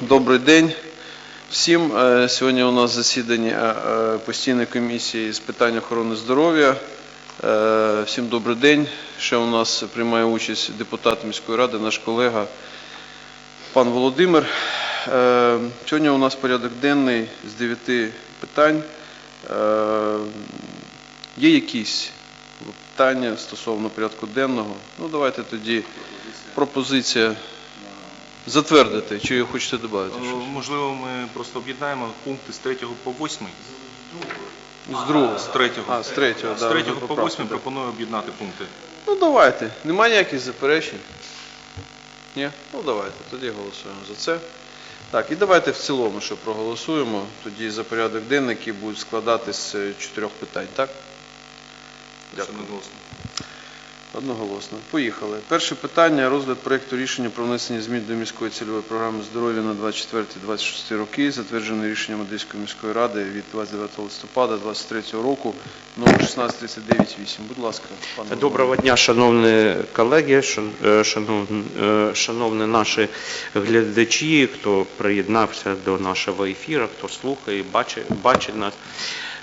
Добрий день всім. Е, Сьогодні у нас засідання е, постійної комісії з питань охорони здоров'я. Е, Всім добрий день. Ще у нас приймає участь депутат міської ради, наш колега пан Володимир. Сьогодні у нас порядок денний з 9 питань. Є якісь питання стосовно порядку денного? Ну, давайте тоді пропозиція затвердити. Чи хочете додати? Е, щось? Можливо, ми просто об'єднаємо пункти з 3 по 8. З другого. З 3. А, з третього, З да, 3 ви по поправте, 8 да. пропоную об'єднати пункти. Ну давайте. Немає ніяких заперечень? Ні? Ну давайте, тоді голосуємо за це. Так, і давайте в цілому, що проголосуємо, тоді за порядок денний, який буде складатися з чотирьох питань, так? Дякую. Одноголосно. Поїхали. Перше питання розгляд проєкту рішення про внесення змін до міської цільової програми здоров'я на 24-26 роки, затверджене рішенням Одеської міської ради від 29 листопада 2023 року, номер 1639-8. Будь ласка, пане Доброго дня, шановні колеги, е, шановні, е, шановні наші глядачі, хто приєднався до нашого ефіру, хто слухає, бачить, бачить нас.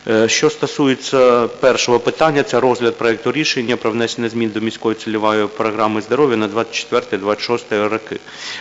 Е, Що стосується першого питання, це розгляд проєкту рішення про внесення змін до міської цільової програми здоров'я на 24-26 роки.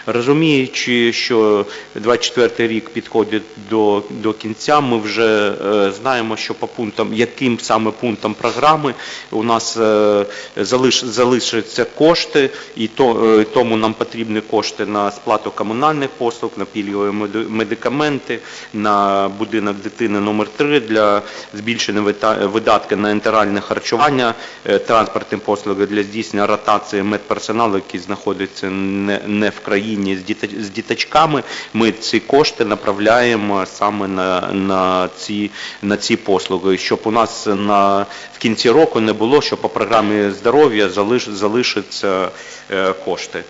Розуміючи, що 24 рік підходить до, до кінця, ми вже е, знаємо, що по пунктам, яким саме пунктам програми у нас е, залиш, залишаться кошти, і то, тому нам потрібні кошти на сплату комунальних послуг, на пільгові меди- медикаменти, на будинок дитини номер 3 для збільшення вида- видатки на інтеральне харчування, е, транспортні послуги для здійснення ротації медперсоналу, який знаходиться не, в країні з діточками. Ми ці кошти направляємо саме на, на, ці, на ці послуги, щоб у нас на, в кінці року не було, що по програмі здоров'я залиш, залишаться е, кошти.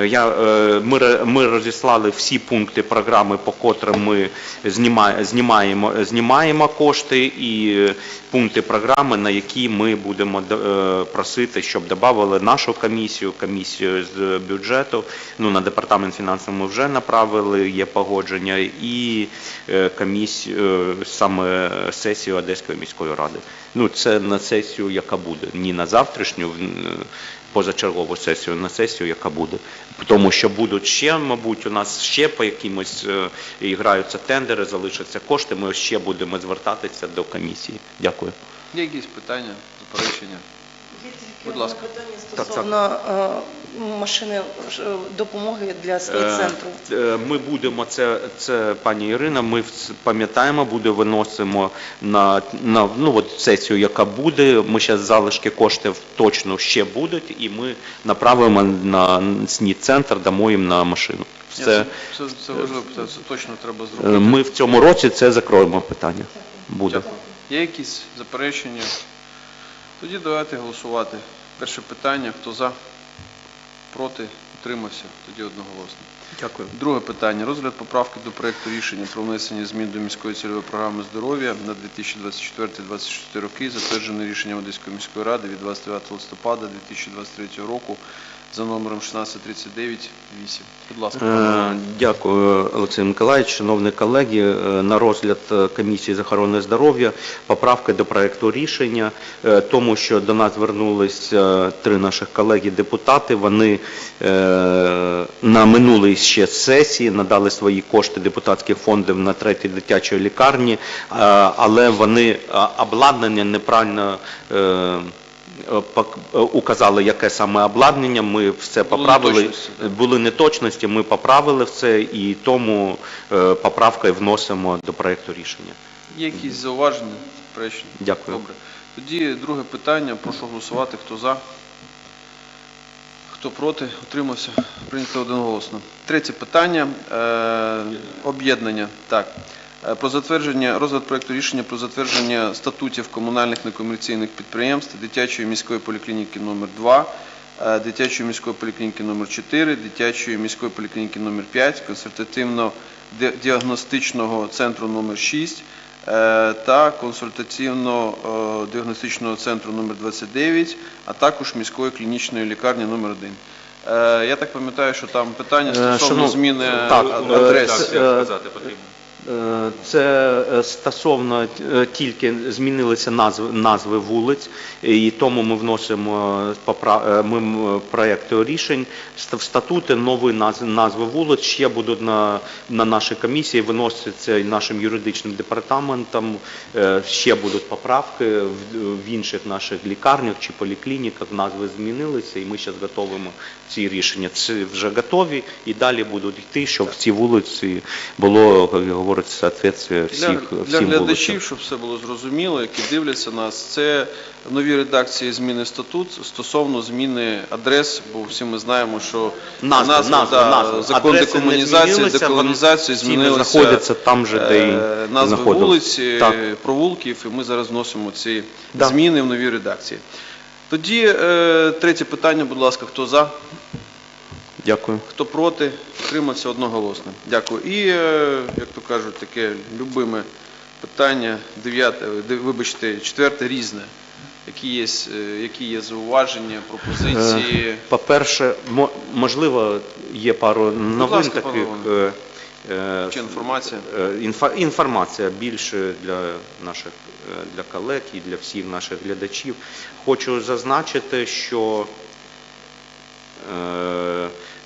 Е, Я, е, ми, ми розіслали всі пункти програми, по котрим ми знімає- знімаємо, знімаємо кошти, і пункти програми, на які ми будемо е, просити, щоб додали нашу комісію, комісію з бюджету. Ну, на департамент фінансів ми вже направили, є погодження, і комісію, саме сесію Одеської міської ради. Ну, це на сесію, яка буде, ні на завтрашню, позачергову сесію, на сесію, яка буде. Тому що будуть ще, мабуть, у нас ще по якимось іграються і граються тендери, залишаться кошти. Ми ще будемо звертатися до комісії. Дякую. Є якісь питання, заперечення? Будь ласка. питання стосовно е, машини ж, е, допомоги для СНІД-центру. Е, е, Ми будемо це, це пані Ірина. Ми пам'ятаємо, буде виносимо на, на ну от сесію, яка буде. Ми зараз залишки коштів точно ще будуть, і ми направимо на СНІД центр, дамо їм на машину. Ні, Це це, це важливо, це, це точно треба е, зробити. ми в цьому році це закроємо питання. Буде. Є якісь заперечення? Тоді давайте голосувати. Перше питання, хто за, проти, утримався, тоді одноголосно. Дякую. Друге питання. Розгляд поправки до проєкту рішення про внесення змін до міської цільової програми здоров'я на 2024-2026 роки, затверджене рішенням Одеської міської ради від 29 листопада 2023 року за номером 1639-8. Будь ласка, Е. Дякую, Олексій Миколаївич. Шановні колеги, е, на розгляд е, комісії з здоров'я поправки до проекту рішення, тому що до нас звернулися три наших колеги-депутати. Вони на минулій ще сесії надали свої кошти депутатських фондів на третій дитячій лікарні, але вони обладнання неправильно. Е, е, Указали, яке саме обладнання, ми все Були поправили. неточності. Були неточності, ми поправили все і тому е, поправкою вносимо до проекту рішення. Є якісь зауваження? Заперечення? Дякую. Добре. Тоді друге питання. Прошу голосувати. Хто за? Хто проти? Утримався? Прийнято одноголосно. Третє питання. Е, об'єднання. Так. Е, Про затвердження, розгляд проекту рішення про затвердження статутів комунальних некомерційних підприємств дитячої міської поліклініки номер 2 е, дитячої міської поліклініки номер 4 дитячої міської поліклініки номер 5 консультативно-діагностичного центру номер 6 е, та консультаційно-діагностичного центру номер 29, а також міської клінічної лікарні номер 1. Е, Я так пам'ятаю, що там питання стосовно зміни адреси. Е, Це е, стосовно е, тільки змінилися назви, назви вулиць, і тому ми вносимо ми м, рішень в статути нові наз- назви вулиць ще будуть на, на нашій комісії виноситься і нашим юридичним департаментом. Ще будуть поправки в, інших наших лікарнях чи поліклініках. Назви змінилися, і ми зараз готуємо ці рішення. Це вже готові, і далі будуть йти, щоб ці вулиці було, як говорить, соответствие всіх Для, для всім глядачів, щоб все було зрозуміло, які дивляться нас, це в новій редакції зміни статут стосовно зміни адрес, бо всі ми знаємо, що Назви, назви, да, назви. закон Адреси не декомунізації, змінилися, знаходяться там же, де і е, назви знаходились. вулиць, е, Так. провулків, і ми зараз вносимо ці Да. зміни в новій редакції. Тоді е, третє питання, будь ласка, хто за? Дякую. Хто проти, втримався одноголосно. Дякую. І, е, як то кажуть, таке любиме питання, дев'яте, вибачте, четверте різне. Які є, е, які є зауваження, пропозиції? Е, По-перше, можливо, є пару новин ласка, таких. е, е, Чи інформація? інфа- Інформація більше для наших для колег і для всіх наших глядачів. Хочу зазначити, що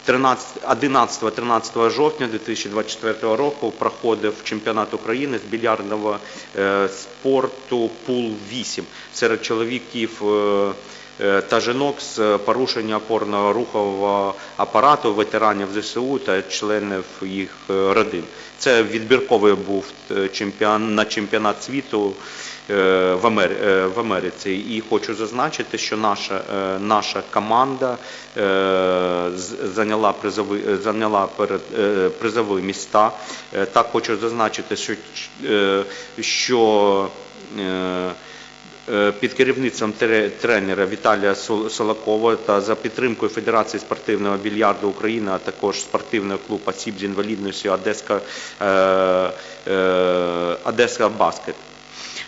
11-13 жовтня 2024 року проходив чемпіонат України з більярдного е, спорту пул 8 серед чоловіків е, е, та жінок з порушення опорно-рухового апарату, ветеранів ЗСУ та членів їх родин. Це відбірковий був на чемпіонат світу в, Амер... е, в Америці. І хочу зазначити, що наша, е, наша команда е, зайняла призові, е, зайняла е, призові міста. Е, Так хочу зазначити, що, е, що е, Е, під керівництвом тре- тренера Віталія Сол- Солокова та за підтримкою Федерації спортивного більярду України, а також спортивного клубу осіб з інвалідністю Одеська, е, е, Одеська Баскет.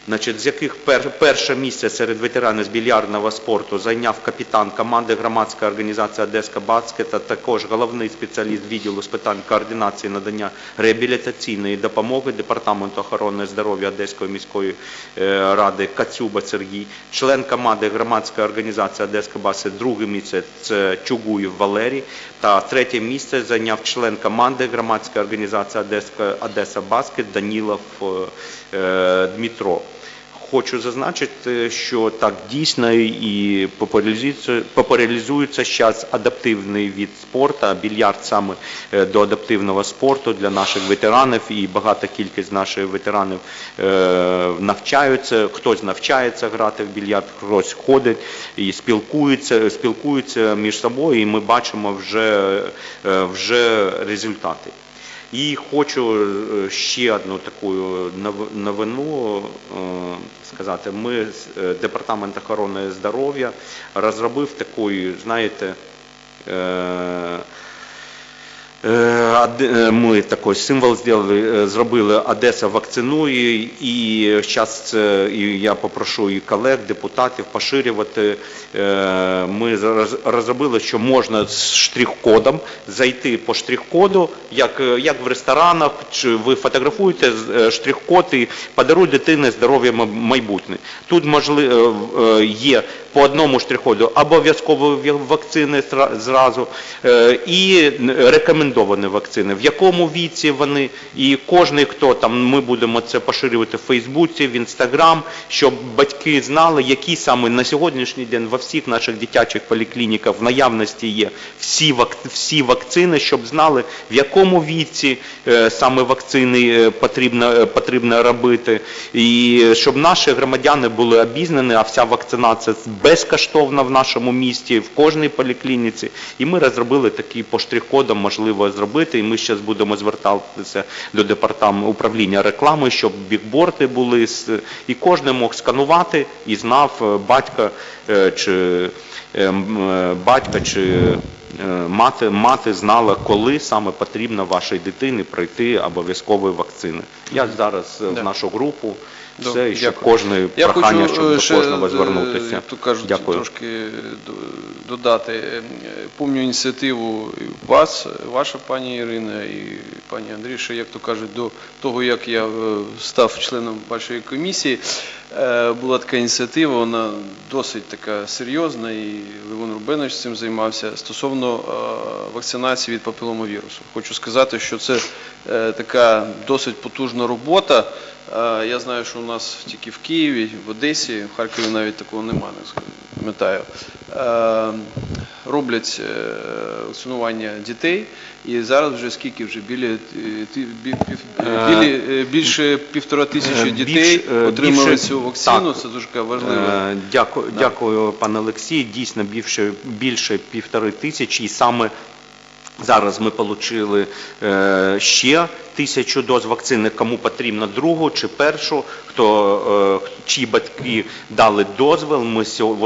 Значить, з яких пер, перше місце серед ветеранів з більярдного спорту зайняв капітан команди громадська організація Одеська Баскет, а також головний спеціаліст відділу з питань координації надання реабілітаційної допомоги Департаменту охорони здоров'я Одеської міської е, ради Кацюба Сергій, член команди громадська організація Одеська Баскет, друге місце це Чугуєв Валерій, та третє місце зайняв член команди громадська організація Одеська Одеса Баскет Данілов е, Дмитро. Хочу зазначити, що так дійсно і популяризується, зараз адаптивний від спорту, більярд саме е, до адаптивного спорту для наших ветеранів, і багата кількість наших ветеранів е, навчаються. Хтось навчається грати в більярд, хтось ходить і спілкується, спілкуються між собою, і ми бачимо вже, е, вже результати. І хочу е, ще одну таку новину е, сказати. Ми, е, Департамент охорони здоров'я, розробив такий, знаєте, Ми такий символ зробили, е, зробили Одеса вакцинує, і зараз я попрошу і колег, депутатів поширювати. Е, Ми роз- розробили, що можна з штрих-кодом зайти по штрих-коду, як, е, як в ресторанах, чи ви фотографуєте е, штрих-код і подаруй дитині здоров'я майбутнє. Тут можливо є по одному штрих-коду обов'язково вакцини зразу е, і рекомендовані вакцини. В якому віці вони, і кожен, хто там, ми будемо це поширювати в Фейсбуці, в Інстаграм, щоб батьки знали, які саме на сьогоднішній день во всіх наших дитячих поліклініках в наявності є всі, всі вакцини, щоб знали, в якому віці е, саме вакцини е, потрібно, потрібно робити, і щоб наші громадяни були обізнані, а вся вакцинація безкоштовна в нашому місті, в кожній поліклініці. І ми розробили такий по штрих-кодам можливо зробити. І ми зараз будемо звертатися до департаменту управління реклами, щоб бікборди були і кожен мог сканувати і знав е, батька е, чи е, м, е, батька чи мати, мати знала, коли саме потрібно вашій дитині пройти обов'язкові вакцини. Я зараз в нашу групу Все, і щоб кожне Я прохання, хочу щоб е, до ще, кожного е, звернутися. то кажуть, Дякую. трошки додати. Е, Помню ініціативу вас, ваша пані Ірина і пані Андрій, ще, як то кажуть, до того, як я став членом вашої комісії, була така ініціатива, вона досить така серйозна, і Левон Рубенович цим займався стосовно е, вакцинації від папіломовірусу. Хочу сказати, що це е, така досить потужна робота. Е, Я знаю, що у нас тільки в Києві, в Одесі, в Харкові навіть такого немає, не пам'ятаю. Е, Роблять е, вакцинування дітей, і зараз вже скільки вже біля е, Е, е, більше півтора е, тисячі дітей е, отримали цю вакцину. так. Це дуже важливо. Е, Дякую, Да. дякую, пане Олексій. Дійсно, більше, більше півтори тисячі. І саме зараз ми отримали е, ще тисячу доз вакцини. Кому потрібно другу чи першу, хто, е, чиї батьки дали дозвіл. Ми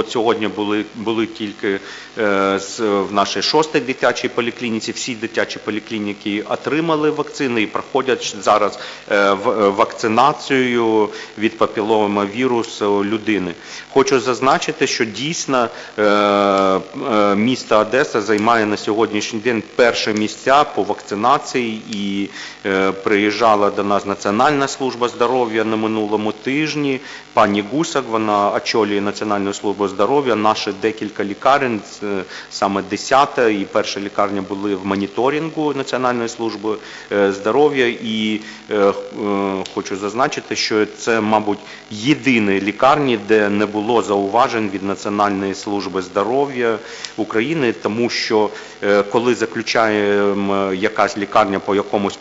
сьогодні були, були тільки е, в нашій шостій дитячій поліклініці. Всі дитячі поліклініки отримали вакцини і проходять зараз вакцинацію від папіломавірусу людини. Хочу зазначити, що дійсно місто Одеса займає на сьогоднішній день перше місця по вакцинації і е, приїжджала до нас Національна служба здоров'я на минулому тижні. Пані Гусак, вона очолює Національну службу здоров'я. Наші декілька лікарень, е, саме 10 і перша лікарня були в моніторингу Національної служби е, здоров'я. І хочу зазначити, що це, мабуть, єдині лікарні, де не було зауважень від Національної служби здоров'я України, тому що коли заключаємо якась лікарня по якомусь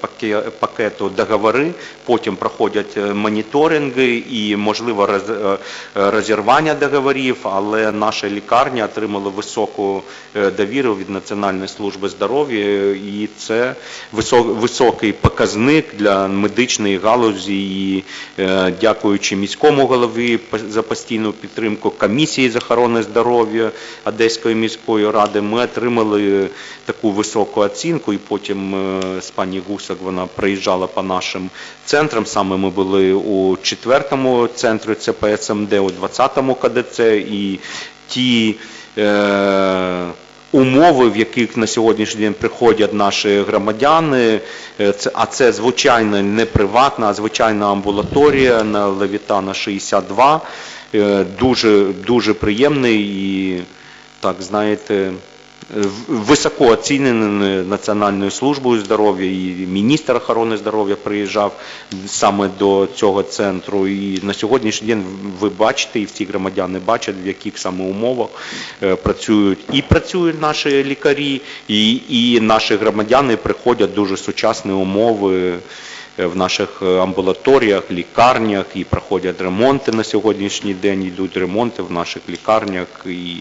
пакету договори, потім проходять е, моніторинги і можливо е, розірвання договорів, але наша лікарня отримала високу е, довіру від Національної служби здоров'я, і це високий показник для медичної галузі. І е, дякуючи міському голові за постійну підтримку комісії з охорони здоров'я Одеської міської ради, ми отримали таку високу оцінку. І потім е, з пані Гусак вона приїжджала по нашим центрам. Саме ми були у четвертому центрі ЦПСМД, у 20-му КДЦ і ті. Е, умови, в яких на сьогоднішній день приходять наші громадяни, е, а це звичайно не приватна, а звичайна амбулаторія на Левітана 62. Е, Дуже, дуже приємний і, так знаєте, високо оцінений Національною службою здоров'я і міністр охорони здоров'я приїжджав саме до цього центру. І на сьогоднішній день ви бачите, і всі громадяни бачать, в яких саме умовах е, працюють і працюють наші лікарі, і, і наші громадяни приходять дуже сучасні умови. е, В наших е, амбулаторіях, лікарнях і проходять ремонти на сьогоднішній день. Йдуть ремонти в наших лікарнях і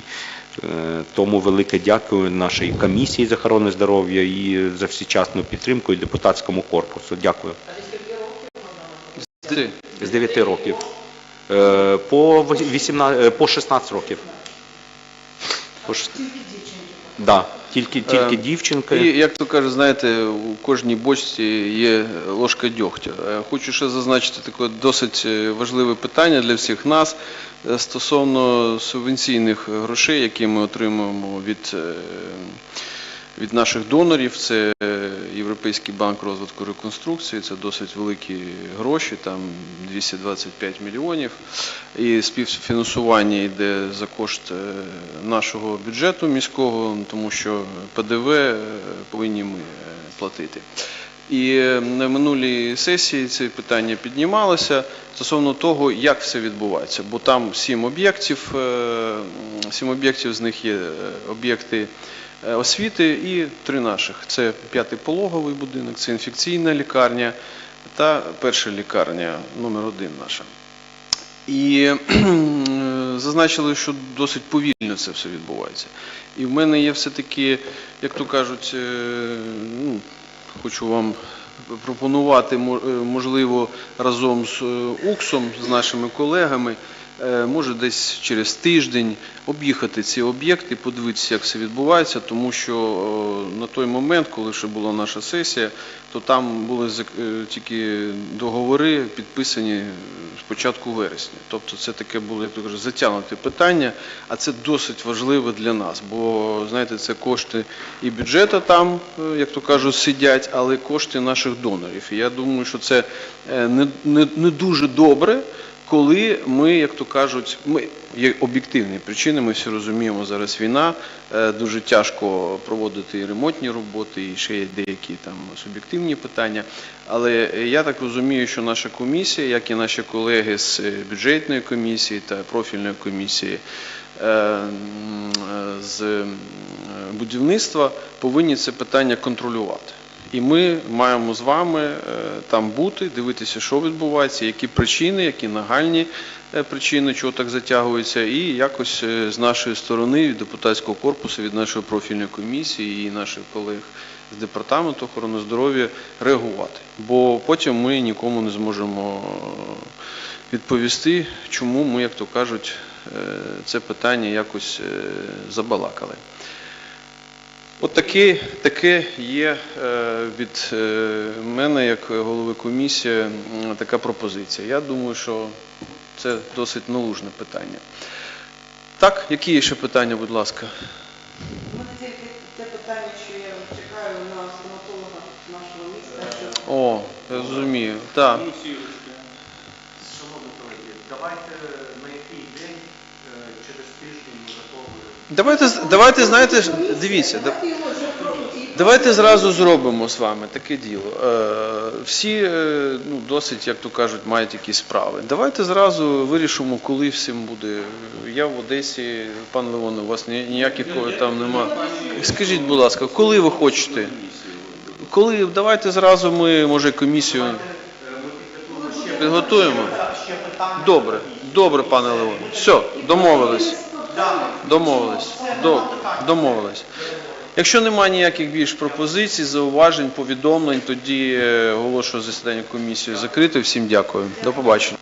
Тому велике дякую нашій комісії з охорони здоров'я і за всечасну підтримку і депутатському корпусу. Дякую. З 9 років. Е, По 18, е, по 16 років. По шест- Да, тільки, тільки Е, дівчинка. І як то кажуть, знаєте, у кожній бочці є ложка дьогтю. Е, Хочу ще зазначити таке досить е, важливе питання для всіх нас стосовно субвенційних грошей, які ми отримуємо від, від наших донорів. Це е, Європейський банк розвитку реконструкції, це досить великі гроші, там 225 мільйонів. І співфінансування йде за кошт е, нашого бюджету міського, тому що ПДВ е, повинні ми платити. І на минулій сесії це питання піднімалося стосовно того, як все відбувається. Бо там сім об'єктів, сім об'єктів з них є об'єкти освіти і три наших. Це п'ятий пологовий будинок, це інфекційна лікарня та перша лікарня номер один наша. І зазначили, що досить повільно це все відбувається. І в мене є все-таки, як то кажуть, е, ну, хочу вам пропонувати, е, можливо, разом з е, УКСом, з нашими колегами, е, може десь через тиждень об'їхати ці об'єкти, подивитися, як все відбувається, тому що е, на той момент, коли ще була наша сесія, то там були е, тільки договори підписані з початку вересня. Тобто це таке було, як то кажуть, затягнуте питання, а це досить важливо для нас, бо знаєте, це кошти і бюджету там, е, як то кажуть, сидять, але кошти наших донорів. І я думаю, що це е, не, не, не дуже добре, коли ми, як то кажуть, ми є об'єктивні причини, ми всі розуміємо, зараз війна, е, дуже тяжко проводити і ремонтні роботи, і ще є деякі там суб'єктивні питання. Але я так розумію, що наша комісія, як і наші колеги з бюджетної комісії та профільної комісії е, е, з будівництва, повинні це питання контролювати. І ми маємо з вами е, там бути, дивитися, що відбувається, які причини, які нагальні е, причини, чого так затягується, і якось е, з нашої сторони, від депутатського корпусу, від нашої профільної комісії і наших колег з департаменту охорони здоров'я реагувати. Бо потім ми нікому не зможемо відповісти, чому ми, як то кажуть, це питання якось забалакали. От таке, таке є е, від е, мене, як голови комісії, така пропозиція. Я думаю, що це досить налужне питання. Так, які є ще питання, будь ласка? У мене тільки те питання, що я чекаю на стоматолога нашого міста. О, я розумію. Так. Шановні колеги, давайте Давайте, давайте, знаєте, дивіться, Давайте зразу зробимо з вами таке діло. Е, Всі е, ну, досить, як то кажуть, мають якісь справи. Давайте зразу вирішимо, коли всім буде. Я в Одесі, пан Леон, у вас ні- ніяких там нема. Скажіть, будь ласка, коли ви хочете? Коли давайте зразу ми, може, комісію підготуємо. Добре, добре, пане Леон. Все, домовились. Домовились. До- Домовились. Якщо немає ніяких більш пропозицій, зауважень, повідомлень, тоді е, оголошую засідання комісії закрите. Всім дякую. До побачення.